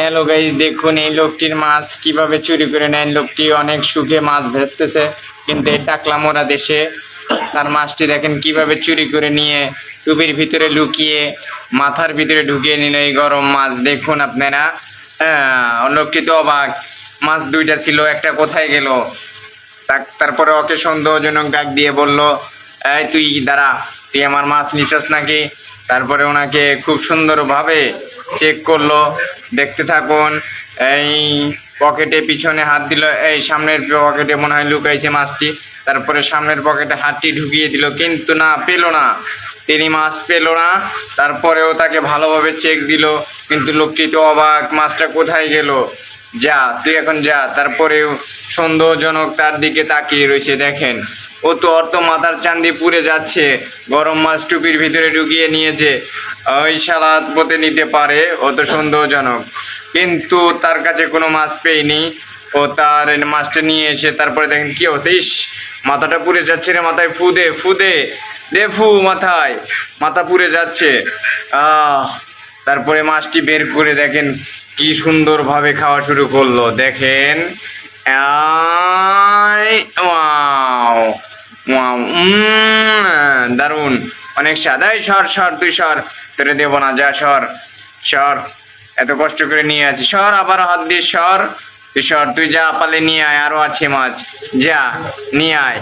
Hello guys দেখুন এই লোকটির মাছ কীভাবে চুরি করে নেন লোকটি অনেক সুখে মাছ ভেস্তেছে কিন্তু এই টাকলা মোরা দেশে তার মাছটি দেখেন কীভাবে চুরি করে নিয়ে টুপির ভিতরে লুকিয়ে মাথার ভিতরে ঢুকিয়ে নিল এই গরম মাছ। দেখুন আপনারা হ্যাঁ, লোকটি তো অবাক মাছ দুইটা ছিল একটা কোথায় গেল? তারপরে ওকে সন্দেহজনক ডাক দিয়ে বলল এই তুই দাঁড়া। তুই আমার মাছ নিছস নাকি? তারপরে ওনাকে খুব সুন্দরভাবে চেক করল। দেখতে থাকুন, এই পকেটে পিছনে হাত দিল, এই সামনের পকেটে মনে হয় লুকাইছে মাছটি। তারপরে সামনের পকেটে হাতটি ঢুকিয়ে দিল, কিন্তু না, পেল না। তিনি মাছ পেল না, তারপরেও তাকে ভালোভাবে চেক দিল, কিন্তু লোকটি তো অবাক, মাছটা কোথায় গেল? যা, তুই এখন যা। তারপরেও সন্দেহজনক তার দিকে তাকিয়ে রয়েছে, দেখেন। ও তো অর্থ মাথার চান্দি পুড়ে যাচ্ছে, গরম মাছ টুপির ভিতরে ঢুকিয়ে নিয়েছে। ওই সালাদ পথে নিতে পারে, ও তো সন্দেহজনক। কিন্তু তার কাছে কোনো মাছ পেয়নি। ও তার মাছটা নিয়ে এসে তারপরে দেখেন কি অবস্থা। ইস, মাথাটা পুড়ে যাচ্ছে রে মাথায় ফুদে ফুদে দে ফু মাথায়, মাথা পুড়ে যাচ্ছে। আহ, তারপরে মাছটি বের করে দেখেন কি সুন্দরভাবে খাওয়া শুরু করল, দেখেন। দারুণ। অনেক সাদাই সর সর, তুই সর। তোরে দেবো না, যা, সর সর। এত কষ্ট করে নিয়ে আছি। সর আবার হাত দিয়ে সর। তুই সর, তুই যা, পালে নিয়ে আয়, আরও আছে মাছ। যা, নিয়ে আয়।